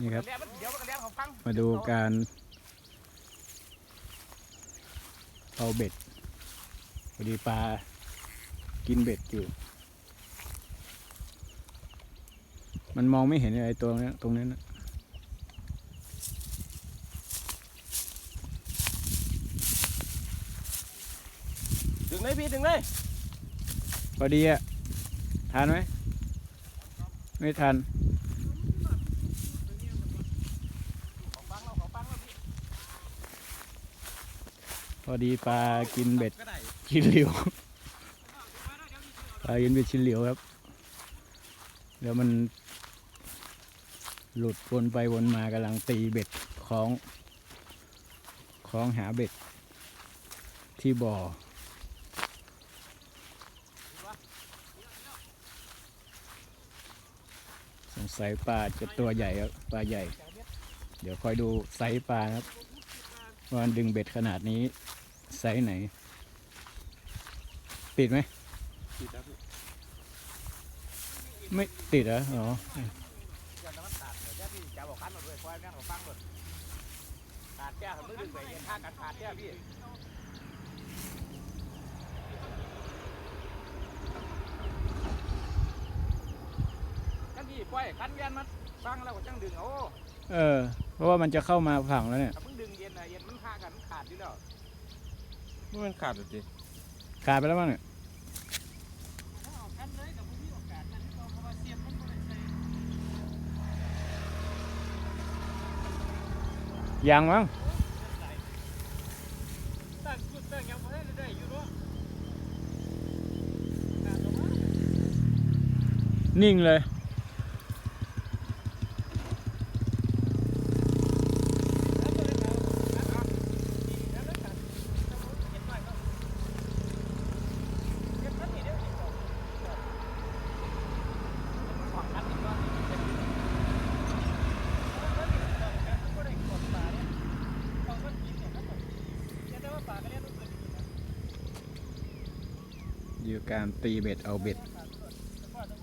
นี่ครับเดี๋ยวมันเดี๋ยวมันก็เลี้ยงของฟังมาดูการเอาเบ็ดพอดีปลากินเบ็ดอยู่ มันมองไม่เห็นอะไรตัวนี้ตรงนั้นน่ะดึงเลยพี่ดึงเลยพอดีอะทานไหม ไม่ทัน ของฟังเราของฟังเราพี่ พ อดีปลากินเบ็ดชิ้นเหลียวปลากินเบ็ดชิ้นเหลียวครับ แล้วมัน หลุดวนไปวนมากำลังตีเบ็ดคล้องคล้องหาเบ็ด ที่บ่อสงสัยปลาจะตัวใหญ่ครับปลาใหญ่ เดี๋ยวคอยดูไซส์ปลาครับว่าดึงเบ็ดขนาดนี้ ไซส์ไหน ติดไหมติดแล้วพี่ไม่ติดเหรออ๋อเน้ำมันตัดเดี๋ยวแค่พี่จะบอกคันหมดเลยควายแม่งของฟังหมดขาดแก้วมือดึงไปเย็นท่ากันขาดแก้วพี่กันพี่ปล่อยคันเย็นมันฟังแล้วก็จังดึงเอาเออ เพราะว่ามันจะเข้ามาฝั่งแล้วเนี่ยถ้ามึงดึงเย็นอะเย็นมันท่ากันขาดอยู่แล้ว มันขาดสิขาดไปแล้วมั้งเนี่ยคันเลยกับมึงมีโอ กาสนั้นเพราะว่าเสียบมันก็ได้ใส่ยางมั้งตั้งจุดตั้งยังบ่ได้ได้อยู่เนาะนิ่งเลยอยู่การตีเบ็ดเอาเบ็ด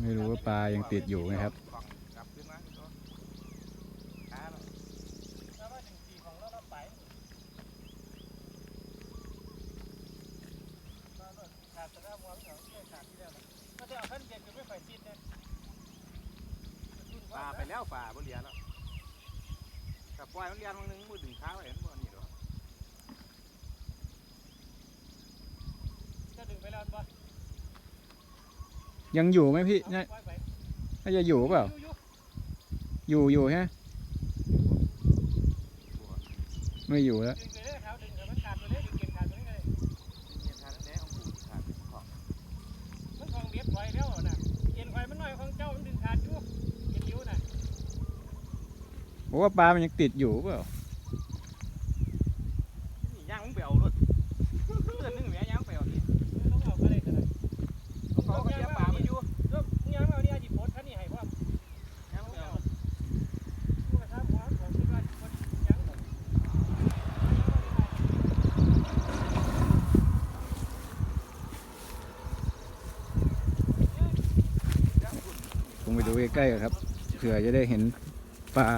ไม่รู้ว่าปลายังติดอยู่ไหมครับกลับขึ้นมาตัวขาแล้ว ปลาไปแล้วปลาบนเรียนแล้วแต่ปล่อยมันเรียนมันนึงมือดึงขาไว้เห็นบ่นี่หรอจะดึงไปแล้วป่ะยังอยู่ไหมพี่น่าปล่อยไปน่าจะอยู่เปล่ายู่ยู่อยู่อยู่ใช่ไหมไม่อยู่แล้วดึง เพราะว่าปลามันยังติดอยู่เปล่านี่ย่างมึงไปเอารถเพื่อนนึงแหม่ย่างไปเอาที่ต้องเอาก็ได้ก็ได้เขาก็เสียปลามันอยู่แล้วยังเอาเนี่ยจิโพสท่านนี่ให้ว่าย่างไปเอาผู้กระทำหัวของที่ว่าคนยังหมดผมไปดูใกล้ๆกันครับเผื่อจะได้เห็นปลา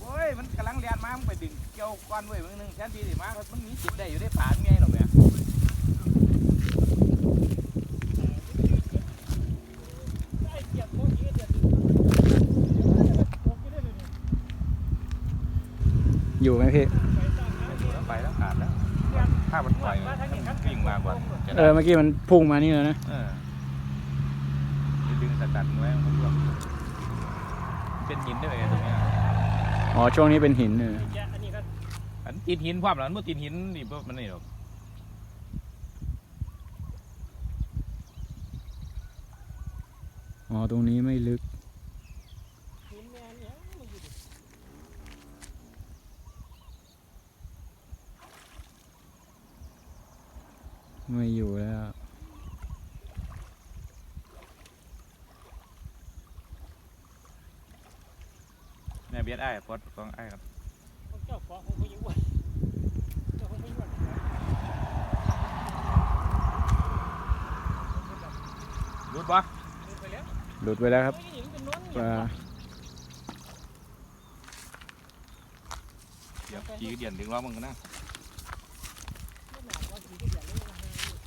โอ้ยมันกำลังเรียน มามึงไปดึงเกี่ยวก้อนไว้มึงนึงแทนที่สิมามันมีจิตได้อยู่ได้ปลาไงหรอกแม่ได้เกียบพวกนี้เดือดดึงพวกนี้ได้เลยอยู่ไหมพี่ไปสร้างน้ำอยู่แล้วไปแล้วขาดแล้วถ้ามันปล่อยมันวิ่งมากกว่าจะเออเมื่อกี้มันพุ่งมานี่แล้วนะเออไปดึงสกัดมันไว้มันก็ร่วงเป็นหินได้ไหมตรงเนี้ย อ๋อช่วงนี้เป็นหินเออแกอันนี้ก็อันตีนหินความหลังมันตีนหินนี่ปุ๊บมันนี่หรอกอ๋อตรงนี้ไม่ลึก หินแม่เนี่ยมันอยู่ดิไม่อยู่แล้ว บียดไอ้าอปลดของไอ้ครับของเจ้าของขงผู้หญิงอ้วนเจ้าของผู้หญิงอ้วนรุดปะไปแล้วหลุดไปแล้วครับเองปาเดี๋ยวจีเดียนถึงว่ามึงนะ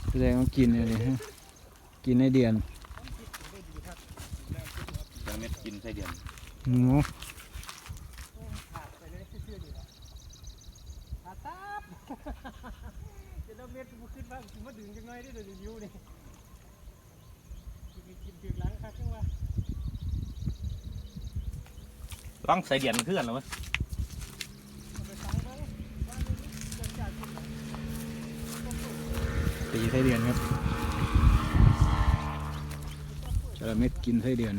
แสดงว่ากินเลยฮะกินในเดียนยังเม็ดกินไส้เดียนโอ้ บจะต้องเม็ดกูขึ้นบ้างกูมาดึงจังหน่อยได้เดี๋ยวนิ้วนี่กินกินกินหลังคักจังวะต้องใส่เดียนขึ้นกันหรอมั้ยเอาไปฟังบ้างว่ามันจะจ่ายกินตีไส้เดือนครับจระเม็ดกินไส้เดือน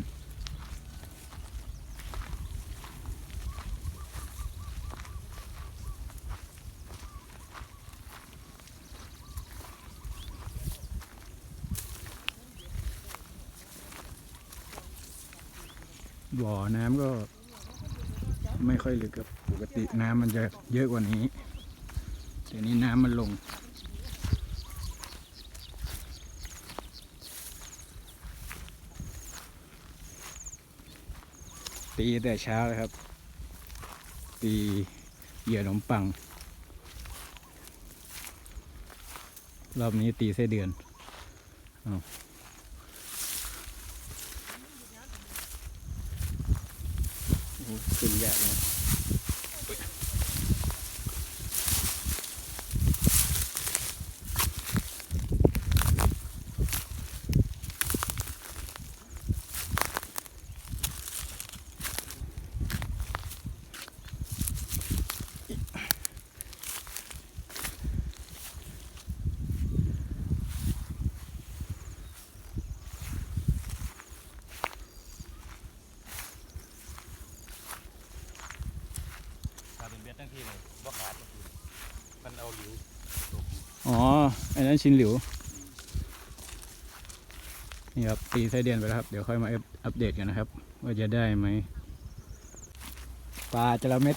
บ่อน้ำก็ไม่ค่อยลึกครับปกติน้ำมันจะเยอะกว่านี้แต่นี้น้ำมันลง ตีแต่เช้าเลยครับ ตีเหยื่อขนมปัง รอบนี้ตีไส้เดือนอาโอ้โห ขึ้นยากนะ ถ้าเป็นเบ็ดทั้งที่เลยบ่ขาดมันเอาหลิวอ๋อ อันนั้นชินหลิว นี่ครับ ตีไส้เดือนไปแล้วครับ เดี๋ยวค่อยมาอัปอัปเดตกันนะครับ ว่าจะได้ไหม ปลาจระเม็ด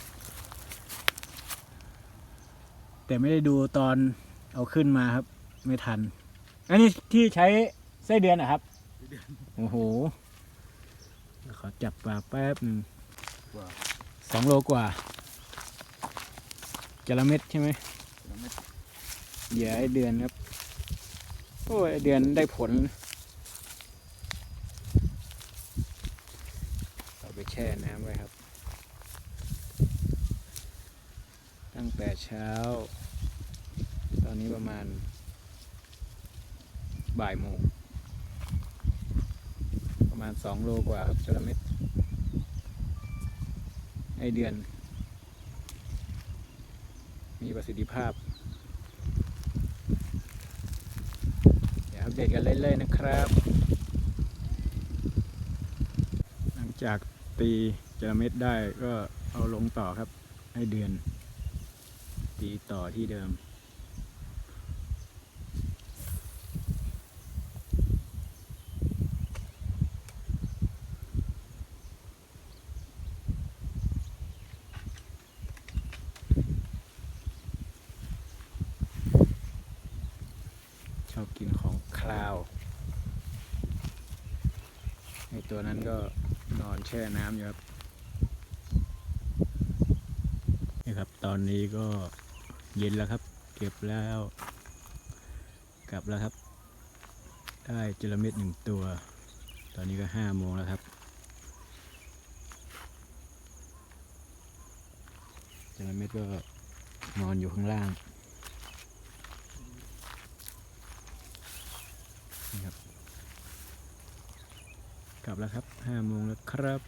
แต่ไม่ได้ดูตอนเอาขึ้นมาครับ ไม่ทัน อันนี้ที่ใช้ไส้เดือนนะครับ โอ้โหเดี๋ยวขอจับปลาแป๊บหนึ่งสองโลกว่า จระเม็ดใช่ไหมเหยื่อไอเดือนครับ โอ้ยเดือนได้ผล เอาไปแช่น้ำไว้ครับ ตั้งแต่เช้า ตอนนี้ประมาณ บ่ายโมง ประมาณสองโลกว่าครับจระเม็ดไอเดือน มีประสิทธิภาพเดี๋ยวอัปเดตกันเรื่อยๆนะครับ หลังจากตีจระเม็ดได้ก็เอาลงต่อครับ ให้เดือน ตีต่อที่เดิม ชอบกินของคลาวไอตัวนั้นก็นอนแช่น้ำอยู่ครับนี่ครับ ตอนนี้ก็เย็นแล้วครับ เก็บแล้ว กลับแล้วครับ ได้จระเม็ดหนึ่งตัว ตอนนี้ก็ห้าโมงแล้วครับจระเม็ดก็นอนอยู่ข้างล่าง นี่ครับกลับแล้วครับห้าโมงแล้วครับ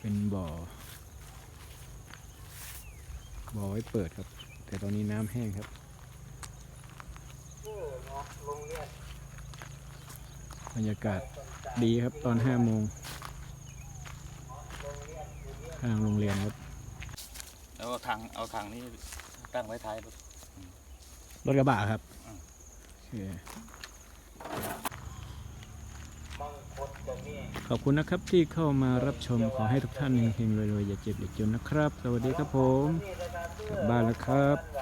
เป็นบ่อ บ่อไว้เปิดครับ แต่ตอนนี้น้ำแห้งครับบรรยากาศดีครับตอนห้าโมงข้างโรงเรียนครับแล้วเอาทางเอาทางนี้ตั้งไว้ท้ายรถรถกระบะครับอืมโอเค ขอบคุณนะครับที่เข้ามารับชมขอให้ทุกท่านเฮงๆรวยๆอย่าเจ็บอย่าจนนะครับ สวัสดีครับผมกลับบ้านแล้วครับ